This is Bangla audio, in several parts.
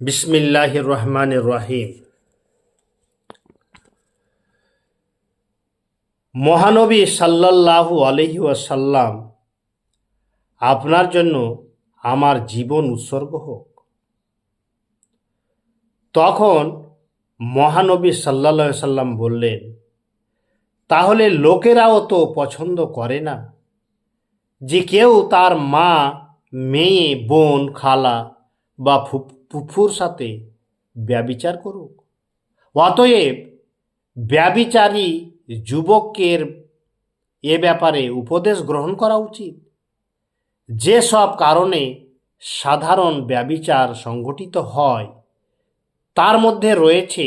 বিসমিল্লাহ রহমান রহিম। মহানবী সাল্লাল্লাহু আলহি ওয়াসাল্লাম আপনার জন্য আমার জীবন উৎসর্গ হোক। তখন মহানবী সাল্লা সাল্লাম বললেন, তাহলে লোকেরাও তো পছন্দ করে না যে কেউ তার মা, মেয়ে, বোন, খালা বা ফু- ফুফুর সাথে ব্যবিচার করুক। অতএব ব্যবিচারী যুবকের এ ব্যাপারে উপদেশ গ্রহণ করা উচিত। যেসব কারণে সাধারণ ব্যবিচার সংগঠিত হয়, তার মধ্যে রয়েছে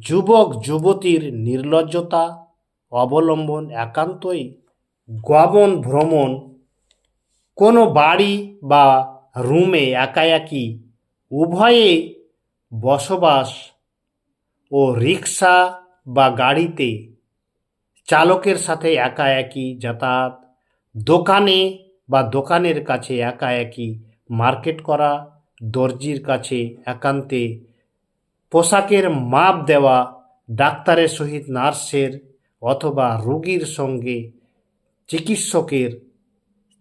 যুবক যুবতীর নির্লজ্জতা, অবলম্বন, একান্তই গমন ভ্রমণ। কোনো বাড়ি বা রুমে একা একই উভয়ে বসবাস ও রিক্সা বা গাড়িতে চালকের সাথে একা একই যাতায়াত, দোকানে বা দোকানের কাছে একা একই মার্কেট করা, দর্জির কাছে একান্তে পোশাকের মাপ দেওয়া, ডাক্তারের সহিত নার্সের অথবা রোগীর সঙ্গে চিকিৎসকের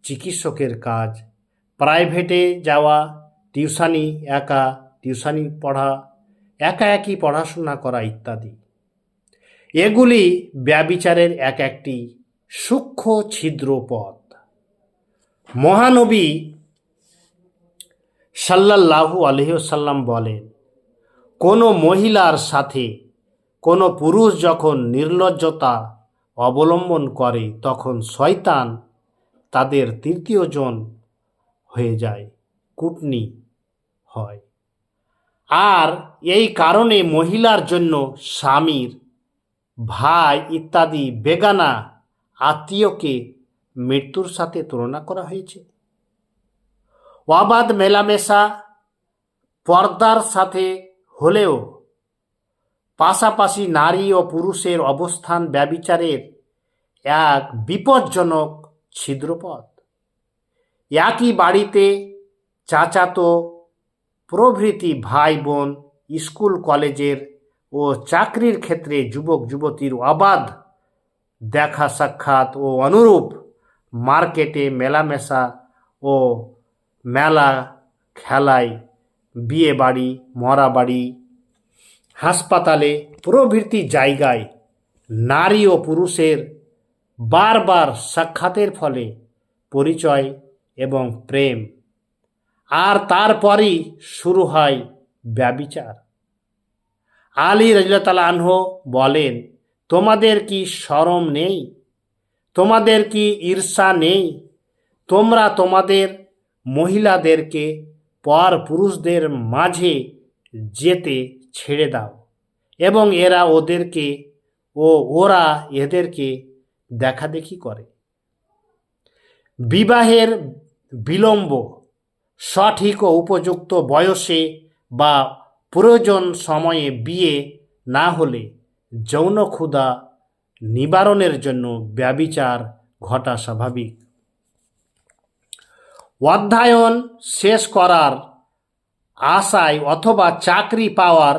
চিকিৎসকের কাজ, প্রাইভেটে যাওয়া টিউশানি, একা, টিউশানি পড়া, একা একই পড়াশোনা করা ইত্যাদি। এগুলি ব্যবিচারের এক একটি সূক্ষ্ম ছিদ্র পথ মহানবী সাল্লাল্লাহু আলহিসাল্লাম বলেন, কোনো মহিলার সাথে কোনো পুরুষ যখন নির্লজ্জতা অবলম্বন করে, তখন শয়তান তাদের তৃতীয় জন হয়ে যায়, কুটনি। হয়। আর এই কারণে মহিলার জন্য স্বামীর ভাই ইত্যাদি বেগানা আত্মীয়কে মৃত্যুর সাথে তুলনা করা হয়েছে। অবাধ মেলামেশা পর্দার সাথে হলেও পাশাপাশি নারী ও পুরুষের অবস্থান ব্যবিচারের এক বিপজ্জনক ছিদ্রপথ। একই বাড়িতে চাচাতো প্রভৃতি ভাই বোন স্কুল, কলেজের ও চাকরির ক্ষেত্রে যুবক, যুবতীর অবাধ দেখা সাক্ষাৎ ও অনুরূপ মার্কেটে মেলামেশা ও মেলা খেলায় বিয়ে বাড়ি, মরা বাড়ি, হাসপাতালে প্রভৃতি জায়গায় নারী ও পুরুষের বারবার সাক্ষাতের ফলে পরিচয় এবং প্রেম আর তারপরই শুরু হয় ব্যবিচার। আলী রাজতাল আনহ বলেন, তোমাদের কি শরম নেই? তোমাদের কি ঈর্ষা নেই? তোমরা তোমাদের মহিলাদেরকে পর পুরুষদের মাঝে যেতে ছেড়ে দাও এবং এরা ওদেরকে ও ওরা এদেরকে দেখাদেখি করে। বিবাহের বিলম্ব সঠিক ও উপযুক্ত বয়সে বা প্রয়োজন সময়ে বিয়ে না হলে যৌন ক্ষুধা নিবারণের জন্য ব্যবিচার ঘটা স্বাভাবিক। অধ্যয়ন শেষ করার আশায় অথবা চাকরি পাওয়ার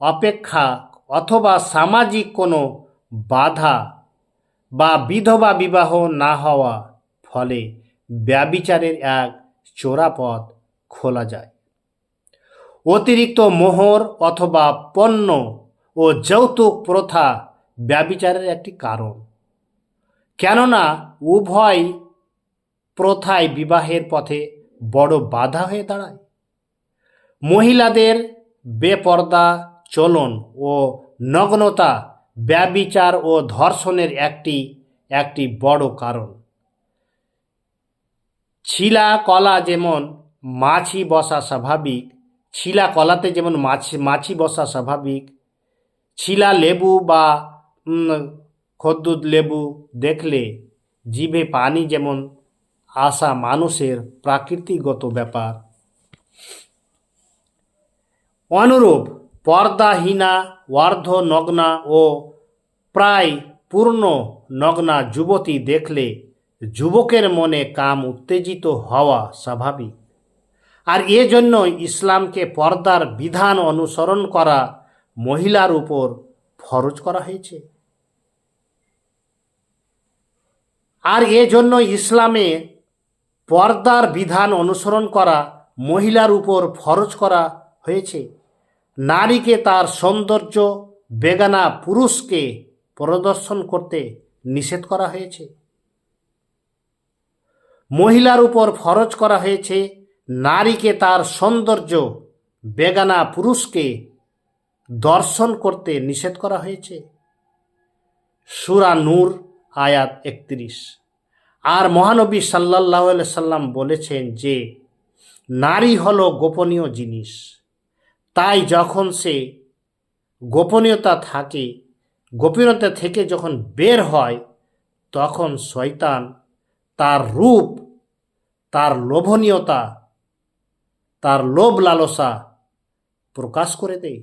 অপেক্ষা অথবা সামাজিক কোনো বাধা বা বিধবা বিবাহ না হওয়া ফলে ব্যবিচারের এক চোরাপথ খোলা যায়। অতিরিক্ত মোহর অথবা পণ্য ও যৌতুক প্রথা ব্যবিচারের একটি কারণ। কেননা উভয় প্রথায় বিবাহের পথে বড় বাধা হয়ে দাঁড়ায়। মহিলাদের বেপর্দা, চলন ও নগ্নতা, ব্যবিচার ও ধর্ষণের একটি একটি বড় কারণ। ছিলা কলা যেমন মাছি বসা স্বাভাবিক, ছিলা কলাতে যেমন মাছি মাছি বসা স্বাভাবিক, ছিলা লেবু বা খদ্দুদ লেবু দেখলে জিভে পানি যেমন আসা মানুষের প্রাকৃতিগত ব্যাপার। অনুরূপ পর্দাহীনা অর্ধ নগ্না ও প্রায় পূর্ণ নগ্না যুবতী দেখলে যুবকের মনে কাম উত্তেজিত হওয়া স্বাভাবিক। আর এজন্য ইসলামকে পর্দার বিধান অনুসরণ করা মহিলার উপর ফরজ করা হয়েছে। আর এজন্য ইসলামে পর্দার বিধান অনুসরণ করা মহিলার উপর ফরজ করা হয়েছে। নারীকে তার সৌন্দর্য, বেগানা পুরুষকে প্রদর্শন করতে নিষেধ করা হয়েছে। মহিলার উপর ফরজ করা হয়েছে, নারীকে তার সৌন্দর্য, বেগানা পুরুষকে দর্শন করতে নিষেধ করা হয়েছে। সুরা নূর, আয়াত একত্রিশ। আর মহানবী সাল্লাহ সাল্লাম বলেছেন যে, নারী হলো গোপনীয় জিনিস। তাই যখন সে গোপনীয়তা থাকে, গোপনীয়তা থেকে যখন বের হয়, তখন শয়তান তার রূপ তার লোভনীয়তা তার লোভ লালসা প্রকাশ করে দেয়।